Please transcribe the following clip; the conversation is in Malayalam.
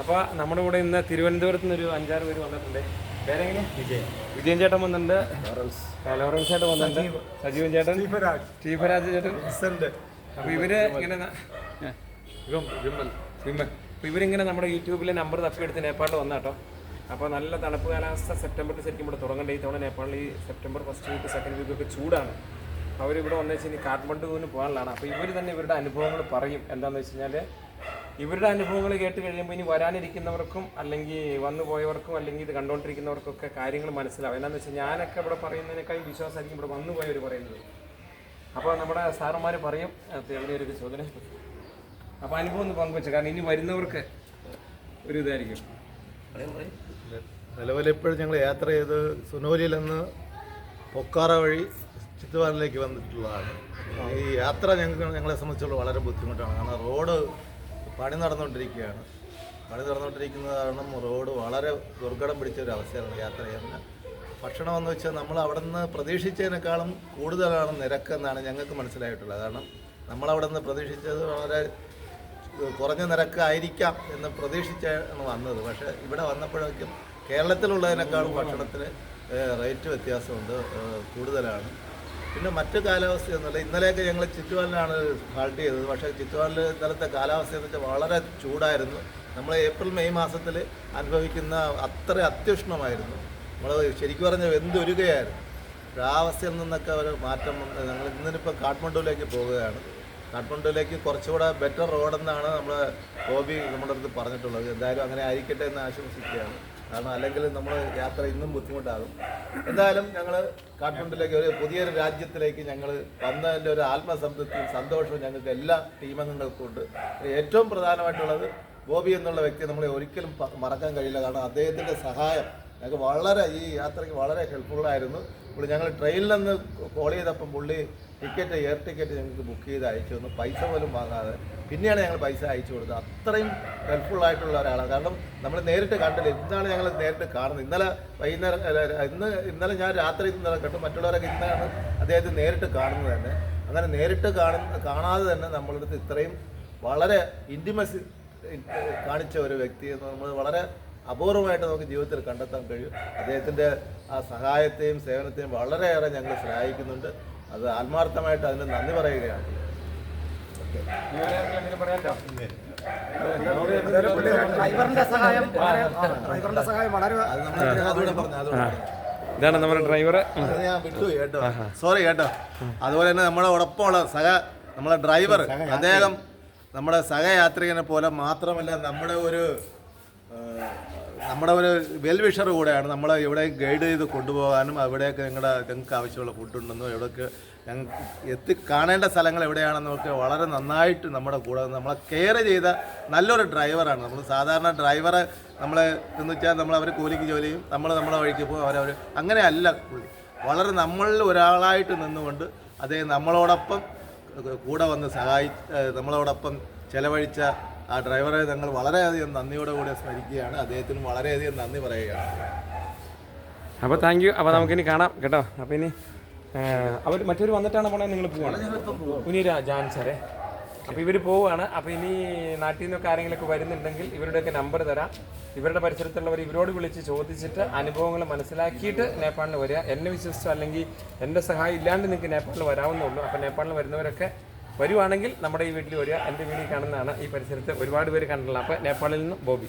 അപ്പോൾ നമ്മുടെ കൂടെ ഇന്ന് തിരുവനന്തപുരത്ത് നിന്ന് ഒരു അഞ്ചാറ് പേര് വന്നിട്ടുണ്ട്. പേരെങ്ങനെ? വിജയൻ. വിജയൻ ചേട്ടൻ വന്നിട്ടുണ്ട്. ലോറൻസ്. ചേട്ടൻ വന്നിട്ടുണ്ട്. സജീവൻ ചേട്ടൻ. സ്റ്റീഫരാജ് ചേട്ടൻ. അപ്പോൾ ഇവർ ഇങ്ങനെ വിമൽ. വിമൽ. അപ്പോൾ ഇവരിങ്ങനെ നമ്മുടെ യൂട്യൂബിലെ നമ്പർ തപ്പിയെടുത്ത് നേപ്പാളിൽ വന്ന കേട്ടോ അപ്പോൾ നല്ല തണുപ്പ് കാലാവസ്ഥ സെപ്റ്റംബറിൽ ശരിക്കും ഇവിടെ തുടങ്ങേണ്ട. ഈ തവണ നേപ്പാളിൽ ഈ September first week second week ഒക്കെ ചൂടാണ്. അവരിവിടെ വന്നു വെച്ചാൽ ഇനി കാഠ്മണ്ഡുവിന് പോകാനുള്ളതാണ്. അപ്പോൾ ഇവർ തന്നെ ഇവരുടെ അനുഭവങ്ങൾ പറയും. എന്താണെന്ന് വെച്ച് കഴിഞ്ഞാൽ ഇവരുടെ അനുഭവങ്ങൾ കേട്ട് കഴിയുമ്പോൾ ഇനി വരാനിരിക്കുന്നവർക്കും അല്ലെങ്കിൽ വന്നു പോയവർക്കും അല്ലെങ്കിൽ ഇത് കണ്ടുകൊണ്ടിരിക്കുന്നവർക്കൊക്കെ കാര്യങ്ങൾ മനസ്സിലാവും. എന്നാന്ന് വെച്ചാൽ ഞാനൊക്കെ ഇവിടെ പറയുന്നതിനേക്കാൾ വിശ്വാസമായിരിക്കും ഇവിടെ വന്നു പോയവർ പറയുന്നത്. അപ്പോൾ നമ്മുടെ സാറന്മാർ പറയും തെളിയൊരു ചോദന. അപ്പോൾ അനുഭവം ഒന്ന് പങ്കുവെച്ചു കാരണം ഇനി വരുന്നവർക്ക് ഒരു ഇതായിരിക്കും. നിലവിലിപ്പോഴും ഞങ്ങൾ യാത്ര ചെയ്ത് സുനോലിയിൽ നിന്ന് പൊക്കാറ വഴി ചിത്തുവാനിലേക്ക് വന്നിട്ടുള്ളതാണ്. ഈ യാത്ര ഞങ്ങൾക്ക് ഞങ്ങളെ സംബന്ധിച്ചുള്ള വളരെ ബുദ്ധിമുട്ടാണ്. കാരണം റോഡ് പണി നടന്നുകൊണ്ടിരിക്കുകയാണ്. പണി നടന്നുകൊണ്ടിരിക്കുന്നത് കാരണം റോഡ് വളരെ ദുർഘടം പിടിച്ച ഒരു അവസ്ഥയാണ് യാത്ര ചെയ്യുന്നത്. ഭക്ഷണമെന്ന് വെച്ചാൽ നമ്മൾ അവിടെ നിന്ന് പ്രതീക്ഷിച്ചതിനേക്കാളും കൂടുതലാണ് നിരക്കെന്നാണ് ഞങ്ങൾക്ക് മനസ്സിലായിട്ടുള്ളത്. കാരണം നമ്മളവിടെ നിന്ന് പ്രതീക്ഷിച്ചത് വളരെ കുറഞ്ഞ നിരക്കായിരിക്കാം എന്ന് പ്രതീക്ഷിച്ചാണ് വന്നത്. പക്ഷേ ഇവിടെ വന്നപ്പോഴേക്കും കേരളത്തിലുള്ളതിനേക്കാളും ഭക്ഷണത്തിന് റേറ്റ് വ്യത്യാസമുണ്ട് കൂടുതലാണ്. പിന്നെ മറ്റു കാലാവസ്ഥ ഒന്നുമില്ല ഇന്നലെയൊക്കെ ഞങ്ങൾ ചിറ്റുവാലിലാണ് ഹാൾട്ട് ചെയ്തത്. പക്ഷേ ചിറ്റുവാലിൽ ഇന്നലത്തെ കാലാവസ്ഥ എന്ന് വെച്ചാൽ വളരെ ചൂടായിരുന്നു. നമ്മൾ ഏപ്രിൽ മെയ് മാസത്തിൽ അനുഭവിക്കുന്ന അത്ര അത്യുഷ്ണമായിരുന്നു. നമ്മൾ ശരിക്കും പറഞ്ഞാൽ വെന്തൊരുകയായിരുന്നു. ആ അവസ്ഥയിൽ നിന്നൊക്കെ ഒരു മാറ്റം ഞങ്ങൾ ഇന്നിപ്പോൾ കാഠ്മണ്ഡുവിലേക്ക് പോവുകയാണ് കാഠ്മണ്ഡുവിലേക്ക് കുറച്ചുകൂടെ ബെറ്റർ റോഡെന്നാണ് നമ്മൾ ഗോപി നമ്മുടെ അടുത്ത് പറഞ്ഞിട്ടുള്ളത്. എന്തായാലും അങ്ങനെ ആയിരിക്കട്ടെ എന്ന് ആശംസിക്കുകയാണ്. കാരണം അല്ലെങ്കിൽ നമ്മൾ യാത്ര ഇന്നും ബുദ്ധിമുട്ടാകും. എന്തായാലും ഞങ്ങൾ കാഠ്മണ്ഡുവിലേക്ക് ഒരു പുതിയൊരു രാജ്യത്തിലേക്ക് ഞങ്ങൾ വന്നതിന്റെ ഒരു ആത്മസംതൃപ്തിയും സന്തോഷവും ഞങ്ങൾക്ക് എല്ലാ ടീമംഗങ്ങൾക്കും ഉണ്ട്. ഏറ്റവും പ്രധാനമായിട്ടുള്ളത് ഗോപി എന്നുള്ള വ്യക്തി നമ്മളെ ഒരിക്കലും മറക്കാൻ കഴിയില്ല. കാരണം അദ്ദേഹത്തിന്റെ സഹായം ഞങ്ങൾക്ക് വളരെ ഈ യാത്രയ്ക്ക് വളരെ ഹെൽപ്ഫുള്ളായിരുന്നു. പുള്ളി ഞങ്ങൾ ട്രെയിനിൽ നിന്ന് കോൾ ചെയ്തപ്പം പുള്ളി ടിക്കറ്റ് എയർ ടിക്കറ്റ് ഞങ്ങൾക്ക് ബുക്ക് ചെയ്ത് അയച്ചു തന്നു. പൈസ പോലും വാങ്ങാതെ. പിന്നെയാണ് ഞങ്ങൾ പൈസ അയച്ചു കൊടുത്തത്. അത്രയും ഹെൽപ്ഫുള്ളായിട്ടുള്ള ഒരാളാണ്. കാരണം നമ്മൾ നേരിട്ട് കണ്ടില്ല. ഇന്നാണ് ഞങ്ങൾ നേരിട്ട് കാണുന്നത്. ഇന്നലെ വൈകുന്നേരം ഇന്ന് ഇന്നലെ ഞാൻ രാത്രി ഇന്നലെ കണ്ടു. മറ്റുള്ളവരൊക്കെ ഇന്നാണ് അദ്ദേഹത്തെ നേരിട്ട് കാണുന്നത് തന്നെ. അങ്ങനെ നേരിട്ട് കാണുന്ന കാണാതെ തന്നെ നമ്മളടുത്ത് ഇത്രയും വളരെ ഇന്റിമസി കാണിച്ച ഒരു വ്യക്തി നമ്മൾ വളരെ അപൂർവമായിട്ട് നമുക്ക് ജീവിതത്തിൽ കണ്ടെത്താൻ കഴിയും. അദ്ദേഹത്തിന്റെ ആ സഹായത്തെയും സേവനത്തെയും വളരെയേറെ ഞങ്ങൾ സഹായിക്കുന്നുണ്ട്. അത് ആത്മാർത്ഥമായിട്ട് അതിന് നന്ദി പറയുകയാണ്. ഇതാണ് നമ്മുടെ ഡ്രൈവർ ഞാൻ വിട്ടു കേട്ടോ. സോറി കേട്ടോ. അതുപോലെ തന്നെ നമ്മുടെ ഒടൊപ്പമുള്ള സഹ നമ്മളെ ഡ്രൈവർ അദ്ദേഹം നമ്മുടെ സഹയാത്രികനെ പോലെ മാത്രമല്ല നമ്മുടെ ഒരു നമ്മുടെ ഒരു വെൽവിഷർ കൂടെയാണ് നമ്മളെ ഇവിടെ ഗൈഡ് ചെയ്ത് കൊണ്ടുപോകാനും അവിടെയൊക്കെ ഞങ്ങളുടെ ഞങ്ങൾക്ക് ആവശ്യമുള്ള ഫുഡുണ്ടെന്നും എവിടെയൊക്കെ ഞങ്ങൾക്ക് എത്തി കാണേണ്ട സ്ഥലങ്ങൾ എവിടെയാണെന്നൊക്കെ വളരെ നന്നായിട്ട് നമ്മുടെ കൂടെ നമ്മളെ കെയർ ചെയ്ത നല്ലൊരു ഡ്രൈവറാണ്. നമ്മൾ സാധാരണ ഡ്രൈവറെ നമ്മളെ എന്ന് വെച്ചാൽ നമ്മൾ അവർ കൂലിക്ക് ജോലിയും നമ്മൾ നമ്മളെ വഴിക്ക് പോകും അവരവർ അങ്ങനെയല്ല പുള്ളി. വളരെ നമ്മളിൽ ഒരാളായിട്ട് നിന്നുകൊണ്ട് അദ്ദേഹം നമ്മളോടൊപ്പം കൂടെ വന്ന് സഹായി നമ്മളോടൊപ്പം ചെലവഴിച്ച ആ ഡ്രൈവറെ ഞങ്ങൾ വളരെയധികം നന്ദിയോടെ കൂടെ സ്മരിക്കുകയാണ്. അദ്ദേഹത്തിന് വളരെയധികം നന്ദി പറയുകയാണ്. അപ്പോൾ താങ്ക് യു അപ്പോൾ നമുക്കിനി കാണാം കേട്ടോ. അപ്പോൾ ഇനി അവർ മറ്റൊരു വന്നിട്ടാണ് പോണേ? നിങ്ങൾ പോവാണ്. പുനീര ജാൻ സാറേ. അപ്പോൾ ഇവർ പോവുകയാണ് അപ്പോൾ ഇനി നാട്ടിൽ നിന്നൊക്കെ ആരെങ്കിലുമൊക്കെ വരുന്നുണ്ടെങ്കിൽ ഇവരുടെയൊക്കെ നമ്പർ തരാം. ഇവരുടെ പരിസരത്തുള്ളവർ ഇവരോട് വിളിച്ച് ചോദിച്ചിട്ട് അനുഭവങ്ങൾ മനസ്സിലാക്കിയിട്ട് നേപ്പാളിൽ വരിക. എന്നെ വിശ്വസിച്ചോ അല്ലെങ്കിൽ എന്റെ സഹായം ഇല്ലാണ്ട് നിങ്ങൾക്ക് നേപ്പാളിൽ വരാവുന്നുള്ളൂ അപ്പോൾ നേപ്പാളിൽ വരുന്നവരൊക്കെ വരുവാണെങ്കിൽ നമ്മുടെ ഈ വീട്ടിൽ വരിക. എന്റെ വീട്ടിൽ കാണുന്നതാണ് ഈ പരിസരത്ത് ഒരുപാട് പേര് കണ്ടിട്ടുള്ളത്. അപ്പോൾ നേപ്പാളിൽ നിന്ന് ബോബി.